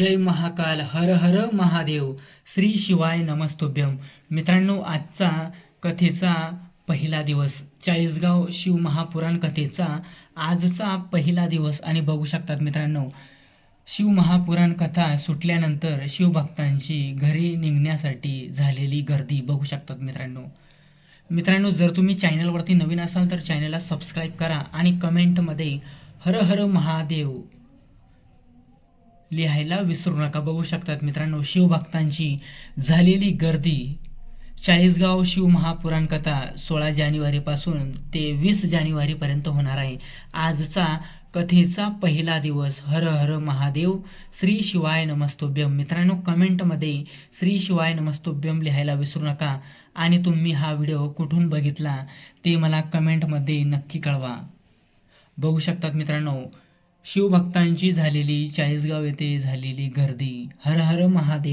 जय महाकाल हर हर महादेव श्री शिवाय नमस्तुभ्यम मित्रांनो आजचा कथेचा पहिला दिवस चाळीसगाव शिव महापुराण कथेचा आजचा पहिला दिवस आणि बघू शकतात मित्रांनो शिव महापुराण कथा सुटल्यानंतर शिवभक्तांची घरी निघण्यासाठी झालेली गर्दी बघू शकतात मित्रांनो. मित्रांनो जर तुम्ही चॅनलवरती नवीन असाल तर चॅनलला सबस्क्राईब करा आणि कमेंटमध्ये हर हर महादेव लिहायला विसरू नका. बघू शकतात मित्रांनो शिवभक्तांची झालेली गर्दी. चाळीसगाव शिव महापुराण कथा सोळा जानेवारीपासून ते वीस जानेवारीपर्यंत होणार आहे. आजचा कथेचा पहिला दिवस. हर हर महादेव श्री शिवाय नमस्तोभ्यम. मित्रांनो कमेंटमध्ये श्री शिवाय नमस्तोभ्यम लिहायला विसरू नका. आणि तुम्ही हा व्हिडिओ कुठून बघितला ते मला कमेंटमध्ये नक्की कळवा. बघू शकतात मित्रांनो शिवभक्तांची झालेली चाळीसगाव येथे झालेली गर्दी. हर हर महादेव.